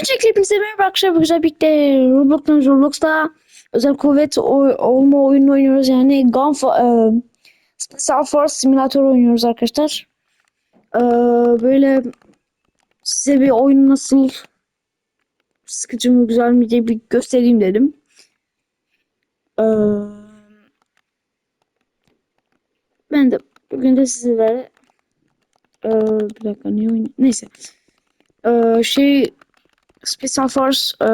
Öncelikle hepinize merhaba arkadaşlar. Güzel birlikte Roblox'tan Roblox'ta özel kuvvet oy- olma oyunu oynuyoruz. Yani Gun e, Special Force Simulator oynuyoruz arkadaşlar. E, böyle size bir oyun nasıl sıkıcı mı güzel mi diye bir göstereyim dedim. E, ben de bugün de sizlere e, bir dakika niye oyun neyse E, şey Special Force e,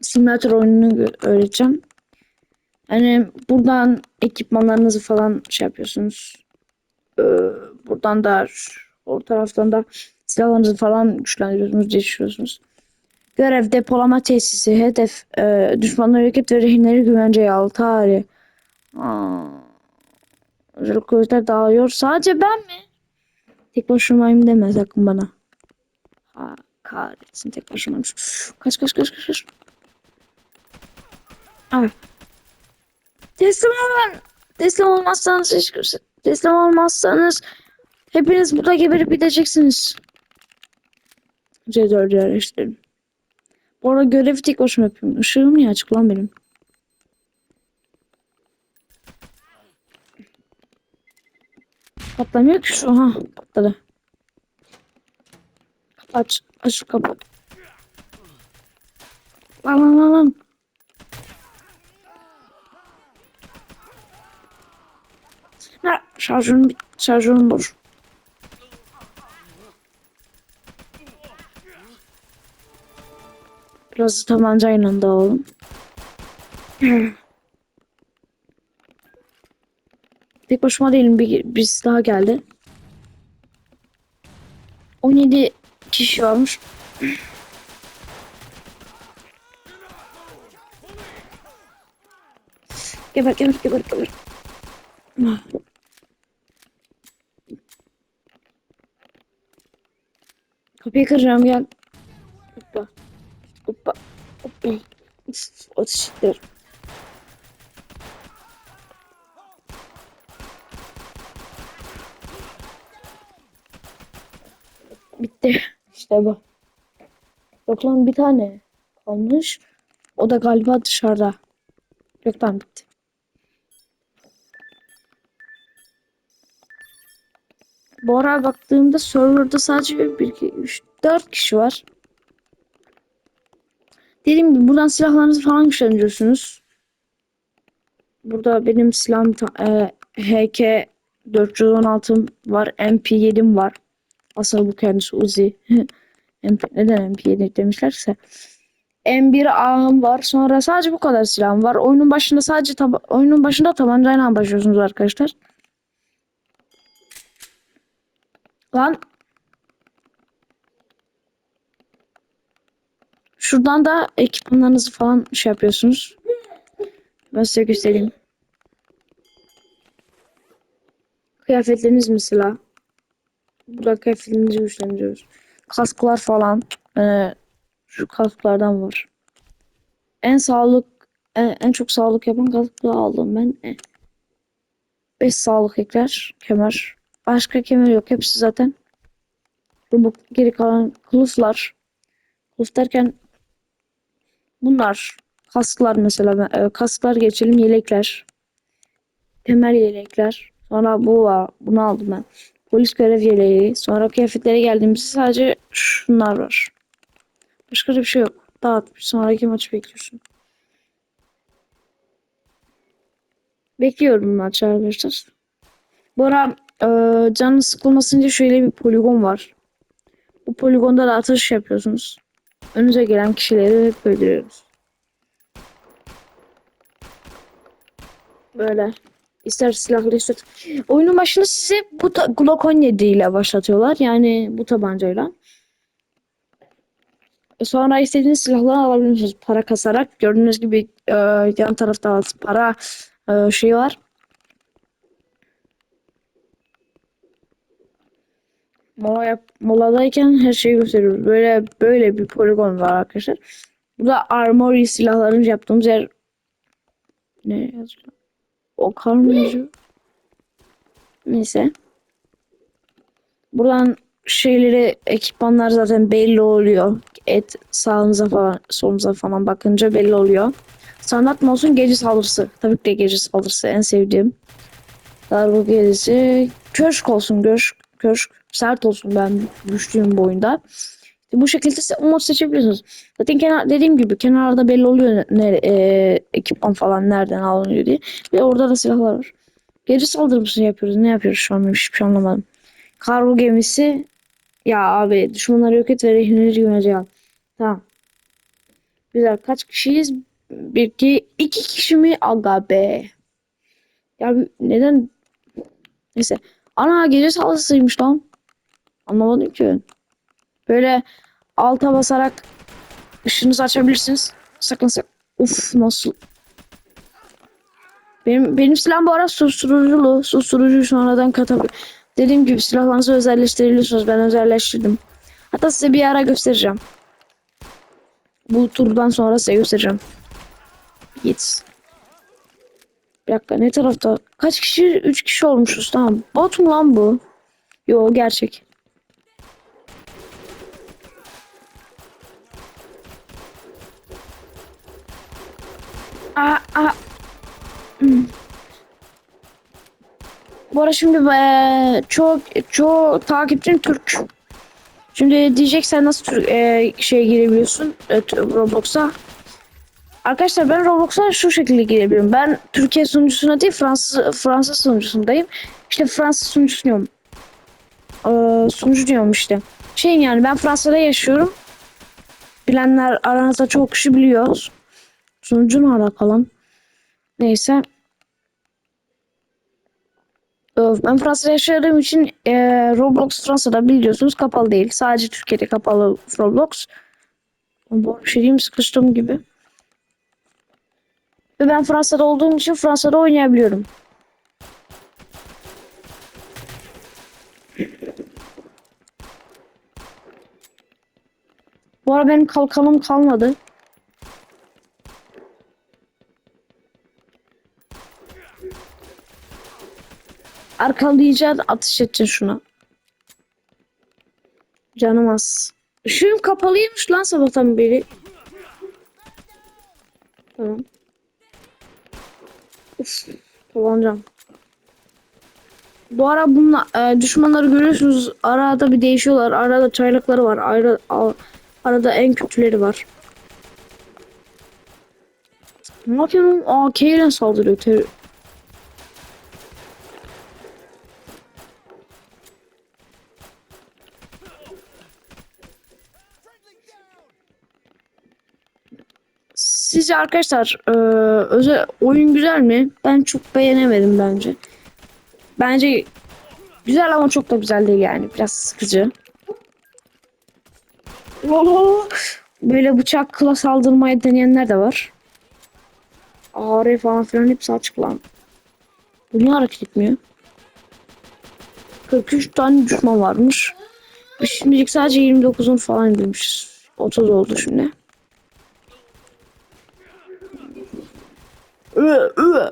simülatör oyununu öğreteceğim. Yani buradan ekipmanlarınızı falan şey yapıyorsunuz. E, buradan da o taraftan da silahlarınızı falan güçlendiriyorsunuz, geliştiriyorsunuz. Görev depolama tesisi, hedef, e, düşman hareket ve rehinleri güvenceye al, tarih. Aa, özel dağılıyor. Sadece ben mi? Tek başımayım deme sakın bana. Ha, kahretsin tek başımaymış. Kaç kaç kaç kaç kaç. Ay. Teslim olun. Teslim olmazsanız hiç teslim olmazsanız hepiniz burada geberip gideceksiniz. C4 yerleştirin. Bu arada görevi tek başıma yapıyorum. Işığım niye açık lan benim? Patlamıyor ki şu. Ha patladı. Aç. Aç şu kapı. Lan lan lan lan. Ha, şarjörüm, şarjörüm boş. Biraz tabancayla dağılalım. Tek başıma değilim. Bir, birisi daha geldi. 17 kişi varmış. Geber geber geber geber. Kapıyı kıracağım gel. Hoppa. Hoppa. Hoppa. Ateş eder. Bitti. İşte bu. Yok lan bir tane kalmış. O da galiba dışarıda. Yok lan bitti. Bu ara baktığımda serverda sadece 1, 2, 3, 4 kişi var. Dediğim gibi buradan silahlarınızı falan güçlendiriyorsunuz. Burada benim silahım e, HK 416 var. MP7'm var. Aslında bu kendisi Uzi. MP, neden MP7 demişlerse. M1 ağım var. Sonra sadece bu kadar silahım var. Oyunun başında sadece taba- oyunun başında tabancayla başlıyorsunuz arkadaşlar. Lan Şuradan da ekipmanlarınızı falan şey yapıyorsunuz. Ben size göstereyim. Kıyafetleriniz mesela. Burada kıyafetlerinizi güçlendiriyoruz. Kasklar falan. Ee, şu kasklardan var. En sağlık en, en çok sağlık yapan kaskı aldım ben. 5 sağlık ekler. Kemer. Başka kemer yok. Hepsi zaten. Bu geri kalan kılıflar. Kılıf derken bunlar. Kasklar mesela. E, kasklar geçelim. Yelekler. Temel yelekler. Sonra bu var. Bunu aldım ben. Polis görev yeleği. Sonra kıyafetlere geldiğimizde sadece şunlar var. Başka da bir şey yok. Dağıt. Bir sonraki maçı bekliyorsun. Bekliyorum maçı arkadaşlar. Bu ara e, canın sıkılmasın diye şöyle bir poligon var. Bu poligonda da atış yapıyorsunuz. Önünüze gelen kişileri hep öldürüyoruz. Böyle. İster silahlı ister... Oyunun başında size bu Glock 17 ile başlatıyorlar. Yani bu tabancayla. Sonra istediğiniz silahları alabilirsiniz. Para kasarak. Gördüğünüz gibi e, yan tarafta para e, şey var. Mola yap, moladayken her şeyi gösteriyoruz. Böyle böyle bir poligon var arkadaşlar. Bu da armory silahların yaptığımız yer. Ne yazıyor? O kar mı yazıyor? Neyse. Buradan şeyleri ekipmanlar zaten belli oluyor. Et sağınıza falan solunuza falan bakınca belli oluyor. Mı olsun gece saldırısı. Tabii ki de gece saldırısı en sevdiğim. Darbe gecesi. Köşk olsun köşk. Köşk. Sert olsun ben güçlüyüm bu oyunda. Bu şekilde size mod seçebiliyorsunuz. Zaten kenar, dediğim gibi kenarda belli oluyor ne, e, ekipman falan nereden alınıyor diye. Ve orada da silahlar var. Gece saldırısını yapıyoruz. Ne yapıyoruz şu an? Hiçbir şey anlamadım. Kargo gemisi. Ya abi düşmanları yok et ve rehineleri al. Tamam. Güzel. Kaç kişiyiz? Bir, iki, iki kişi mi? Aga be. Ya neden? Neyse. Ana gece saldırısıymış lan. Anlamadım ki. Böyle alta basarak ışığınızı açabilirsiniz. Sakın sakın. Uf nasıl? Benim benim silahım bu arada susturuculu. Susturucuyu sonradan katabilir. Dediğim gibi silahlarınızı özelleştirebiliyorsunuz. Ben özelleştirdim. Hatta size bir ara göstereceğim. Bu turdan sonra size göstereceğim. Git. Bir dakika ne tarafta? Kaç kişi? 3 kişi olmuşuz tamam. Bot mu lan bu? Yo gerçek. Aa, aa. Hmm. Bu arada şimdi eee çok çoğu takipçim Türk. Şimdi diyecek sen nasıl Türk eee şeye girebiliyorsun e, Roblox'a? Arkadaşlar ben Roblox'a şu şekilde girebiliyorum. Ben Türkiye sunucusuna değil Fransız Fransız sunucusundayım. İşte Fransız sunucusu diyorum. Eee, sunucu diyorum işte. Şey yani ben Fransa'da yaşıyorum. Bilenler aranızda çok kişi biliyor. Sunucu ne alakalı? Neyse. Ben Fransa'da yaşadığım için e, Roblox Fransa'da biliyorsunuz kapalı değil. Sadece Türkiye'de kapalı Roblox. Bu bir şey diyeyim sıkıştığım gibi. Ve ben Fransa'da olduğum için Fransa'da oynayabiliyorum. Bu ara benim kalkanım kalmadı. Arkalayacaksın atış edeceksin şuna. Canım az. Işığım kapalıymış lan sabahtan beri. Tamam. Uf, tabancam. Bu ara bununla e, düşmanları görüyorsunuz. Arada bir değişiyorlar. Arada çaylakları var. Arada, a- arada en kötüleri var. Ne yapıyorsun? Aa Kaylen saldırıyor. Ter- Sizce arkadaşlar e, özel oyun güzel mi? Ben çok beğenemedim bence. Bence güzel ama çok da güzel değil yani. Biraz sıkıcı. Oo, Böyle bıçakla saldırmaya deneyenler de var. AR falan filan hepsi açık lan. Bu niye hareket etmiyor? 43 tane düşman varmış. Şimdilik sadece 29'un falan indirmişiz. 30 oldu şimdi. Ö, ö.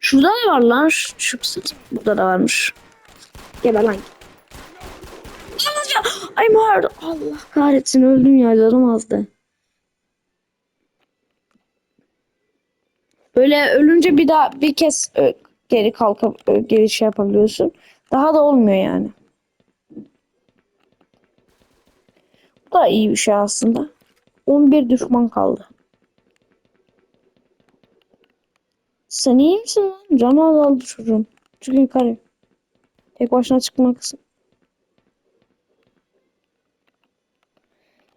Şurada ne var lan? Kısıt. Burada da varmış. Geber lan. Ay mağarada. Allah kahretsin öldüm ya canım azdı. Böyle ölünce bir daha bir kez geri kalkıp geri şey yapabiliyorsun. Daha da olmuyor yani. Bu da iyi bir şey aslında. 11 düşman kaldı. Sen iyi misin lan? Canı azaldı çocuğum. Çık yukarı. Tek başına çıkmaksın.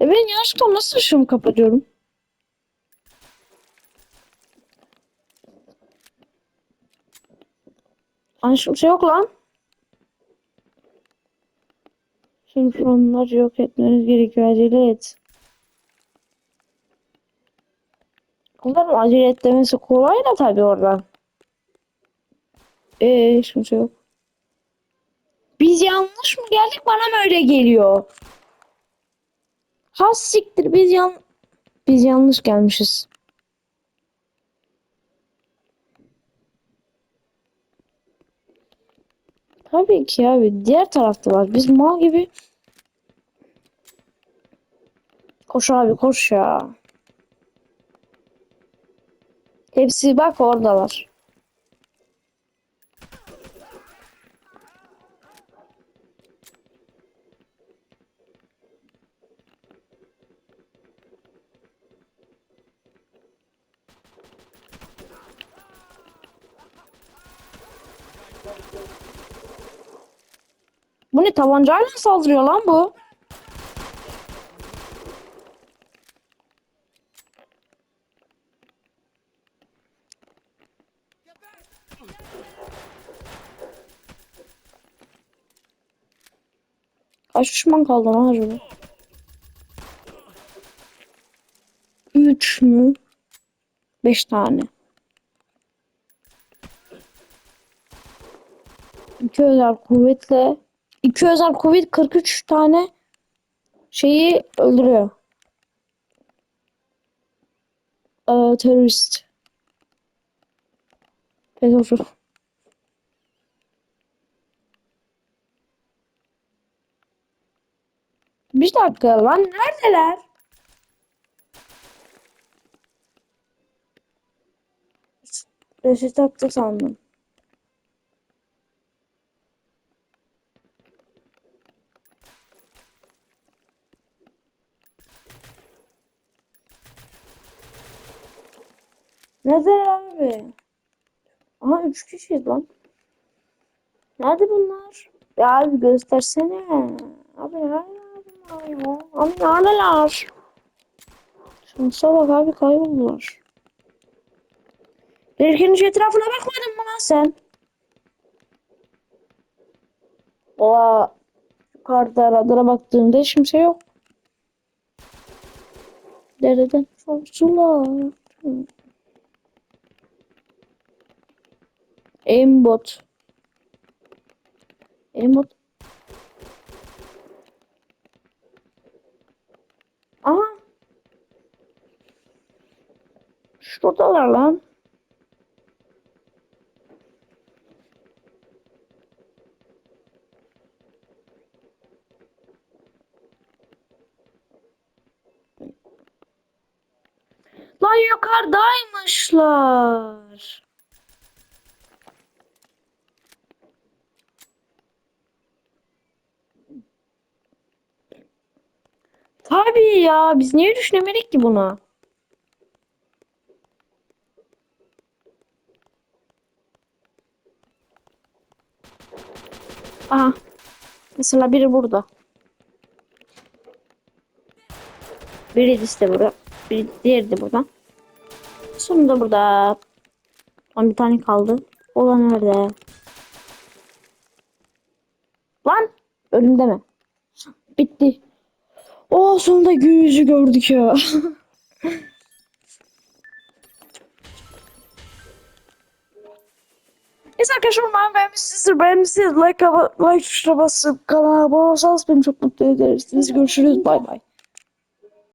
E ben yanlışlıkla nasıl ışığımı kapatıyorum? Yanlışlıkla şey yok lan. Şimdi fronları yok etmeniz gerekiyor. Acele et. Onların acele et demesi kolay da tabii oradan. Eee hiç kimse yok. Biz yanlış mı geldik bana mı öyle geliyor? Has siktir biz yan biz yanlış gelmişiz. Tabii ki abi. Diğer tarafta var. Biz mal gibi. Koş abi koş ya. Hepsi bak oradalar. Bu ne tabancayla saldırıyor lan bu? Kaç düşman kaldı lan acaba? Üç mü? Beş tane. İki özel kuvvetle iki özel kuvvet 43 tane şeyi öldürüyor. Ee, terörist. Pedofil. Bir dakika lan neredeler? Reset attı sandım. Neredeler abi? Aha üç kişiyiz lan. Nerede bunlar? Ya abi göstersene. Abi neredeler ya? Abi neredeler? Şansa bak abi kayboldular. Belki hiç etrafına bakmadın mı lan sen? Ola yukarıda radara baktığımda hiç kimse yok. Dereden sorsular. Aimbot. Aimbot. Aha. Şuradalar lan. Lan yukarıdaymışlar. Tabii ya. Biz niye düşünemedik ki bunu? Aha. Mesela biri burada. Biri işte burada. Bir diğeri de burada. Sonunda burada. Son bir tane kaldı. Olan nerede? Lan! Önümde mi? Bitti. O sonunda gün yüzü gördük ya. Neyse arkadaşlar umarım beğenmişsinizdir. Beğenmişsiniz like, like tuşuna basıp kanala abone olursanız beni çok mutlu edersiniz. Görüşürüz. Bay bay.